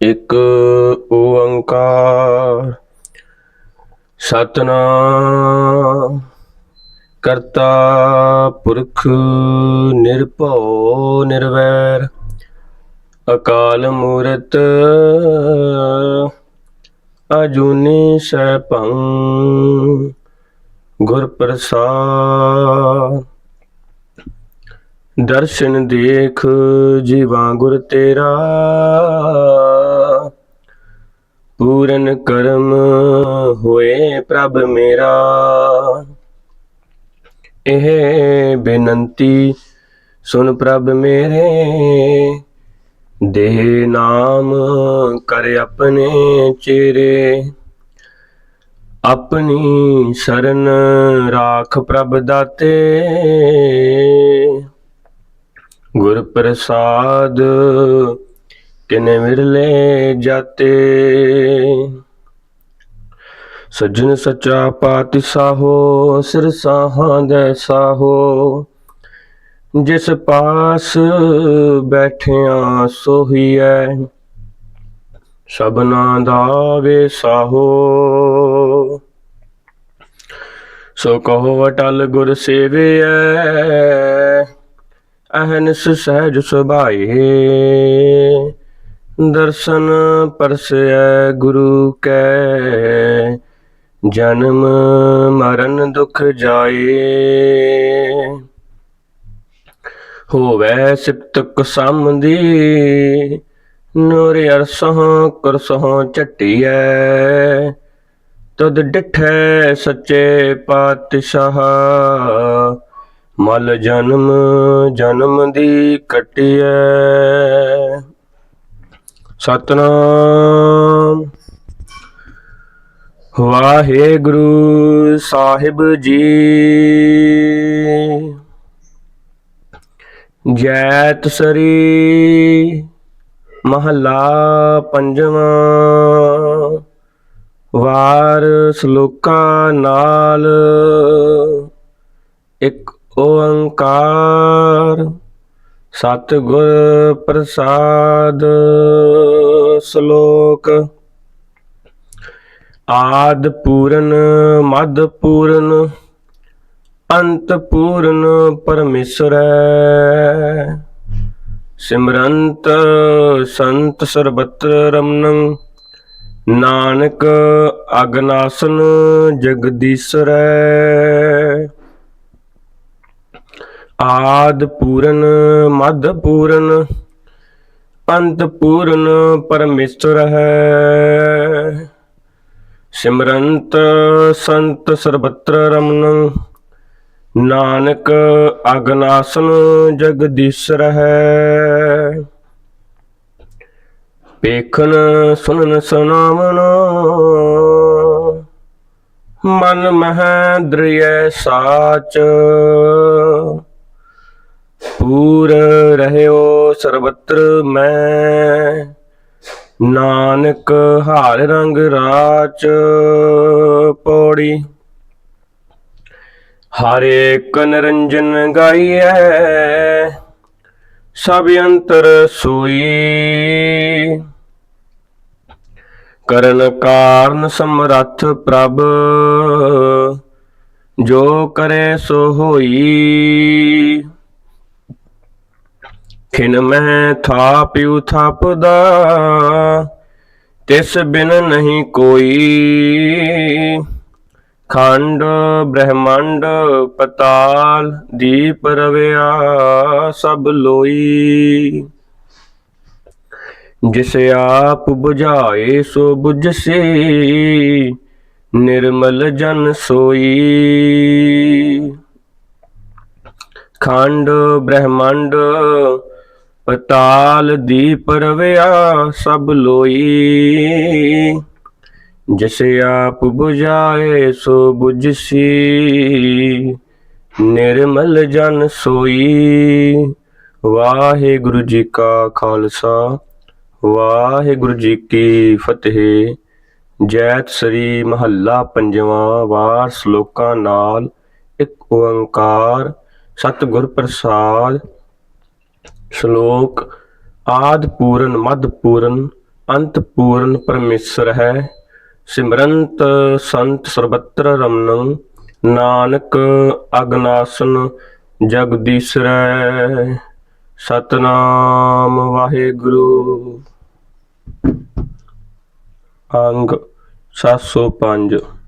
ਇੱਕ ਓੰਕਾਰ ਸਤਨਾਮ ਕਰਤਾ ਪੁਰਖ ਨਿਰਭਉ ਨਿਰਵੈਰ ਅਕਾਲ ਮੂਰਤ ਅਜੂਨੀ ਸੈਭੰ ਗੁਰ ਪ੍ਰਸਾਦ ਦਰਸ਼ਨ ਦੇਖ ਜੀਵਾਂ ਗੁਰ ਤੇਰਾ ਪੂਰਨ ਕਰਮ ਹੋਏ ਪ੍ਰਭ ਮੇਰਾ। ਇਹ ਬੇਨੰਤੀ ਸੁਨ ਪ੍ਰਭ ਮੇਰੇ। ਦੇਹ ਨਾਮ ਕਰ ਆਪਣੇ ਚਿਹਰੇ। ਆਪਣੀ ਸ਼ਰਨ ਰਾਖ ਪ੍ਰਭ ਦਾਤੇ। ਗੁਰ ਪ੍ਰਸਾਦ ਕਿਨੇ ਵਿਰਲੇ ਜਾਤੇ? ਸੱਜਣ ਸੱਚਾ ਪਾਤਿ ਸਾਹੋ, ਸਿਰ ਸਾਹਾਂ ਦੇ ਸਾਹੋ। ਜਿਸ ਪਾਸ ਬੈਠਿਆ ਸੋਹੀਐ ਸਭਨਾ ਦਾ ਵੇ ਸਾਹੋ। ਸੋ ਕਹੋ ਅਟਲ ਗੁਰ ਸੇਵਿਐ ਅਹਨਿਸ ਸਹਿਜ ਸੁਭਾਏ। ਦਰਸ਼ਨ ਪਰਸੈ ਗੁਰੂ ਕੈ, ਜਨਮ ਮਰਨ ਦੁਖ ਜਾਏ। ਹੋਵੇ ਸਿਪਤ ਕਸਮ ਦੀ ਨੂਰ ਅਰਸਹ ਕਰਸਹ ਝਟਿਐ। ਤਦ ਡਿਠੈ ਸੱਚੇ ਪਾਤਸ਼ਾਹ, ਮਲ ਜਨਮ ਜਨਮ ਦੀ ਕਟਿਐ। ਸਤਨਾਮ। ਵਾਹਿਗੁਰੂ ਸਾਹਿਬ ਜੀ। ਜੈਤ ਸਰੀ ਮਹਲਾ ਪੰਜਵਾਂ। ਵਾਰ ਸ਼ਲੋਕਾਂ ਨਾਲ ਇੱਕ ਓੰਕਾਰ। ਸਤਿਗੁਰ ਪ੍ਰਸਾਦ ਸ਼ਲੋਕ। ਆਦ ਪੂਰਨ, ਮਦ ਪੂਰਨ, ਅੰਤ ਪੂਰਨ ਪਰਮੇਸ਼ਰੈ। ਸਿਮਰੰਤ ਸੰਤ ਸਰਬਤਰ ਰਮਨੰ, ਨਾਨਕ ਅਗਨਾਸਨ ਜਗਦੀਸ਼ਰੈ। ਆਦ ਪੂਰਨ, ਮਦ ਪੂਰਨ ਅੰਤ ਪੂਰਨ ਪਰਮੇਸ਼ਰ ਹੈ। ਸਿਮਰੰਤ ਸੰਤ ਸਰਬਤਰ ਰਮਨ, ਨਾਨਕ ਅਗਨਾਸਨ ਜਗਦੀਸ਼ਰ ਹੈ। ਵੇਖਣ ਸੁਨਨ ਸੁਨਾਵਨ, ਮਨ ਮਹਿ ਦ੍ਰਿਯ ਸਾਚ। ਪੂਰ ਰਹਿਓ ਸਰਬਤਰ ਮੈਂ। ਨਾਨਕ ਹਾਰ ਰੰਗ ਰਾਚ ਪੌੜੀ। ਹਰੇ ਕਨ ਰੰਜਨ ਗਾਈਐ, ਸਭ ਅੰਤਰ ਸੋਈ। ਕਰਨ ਕਾਰਨ ਸਮਰੱਥ ਪ੍ਰਭ, ਜੋ ਕਰੇ ਸੋ ਹੋਈ। ਖਿਨ ਮੈਂ ਥਾਪਿਉ ਥਾਪਦਾ, ਤਿਸ ਬਿਨ ਨਹੀਂ ਕੋਈ। ਖੰਡ ਬ੍ਰਹਮੰਡ ਪਤਾਲ ਦੀਪ ਰਵਿਆ ਸਭ ਲੋਈ। ਜਿਸ ਆਪ 부ਝਾਏ ਸੋ 부ਝਸੇ ਨਿਰਮਲ ਜਨ ਸੋਈ। ਖੰਡ ਬ੍ਰਹਮੰਡ ਪਤਾਲ ਦੀ ਪਰਵਿਆ ਸਭ ਲੋਈ। ਜਿਸ ਆਪ 부ਝਾਏ ਸੋ 부ਝਸੀ ਨਿਰਮਲ ਜਨ ਸੋਈ। ਵਾਹਿਗੁਰੂ ਜੀ ਕਾ ਖਾਲਸਾ, ਵਾਹਿਗੁਰੂ ਜੀ ਕੀ ਫਤਿਹ। ਜੈਤ ਸ੍ਰੀ ਮਹੱਲਾ ਪੰਜਵਾਂ ਵਾਰ ਸ਼ਲੋਕਾਂ ਨਾਲ ਇੱਕ ਓੰਕਾਰ ਸਤਿਗੁਰ ਪ੍ਰਸਾਦ ਸ਼ਲੋਕ, ਆਦ ਪੂਰਨ, ਮਦ ਪੂਰਨ, ਅੰਤ ਪੂਰਨ ਪਰਮੇਸ਼ਰ ਹੈ। ਸਿਮਰੰਤ ਸੰਤ ਸਰਬੱਤਰ ਰਮਨੰ, ਨਾਨਕ ਅਗਨਾਸਨ ਜਗਦੀਸ਼ਰੈ। ਸਤਨਾਮ ਵਾਹਿਗੁਰੂ। ਅੰਗ 705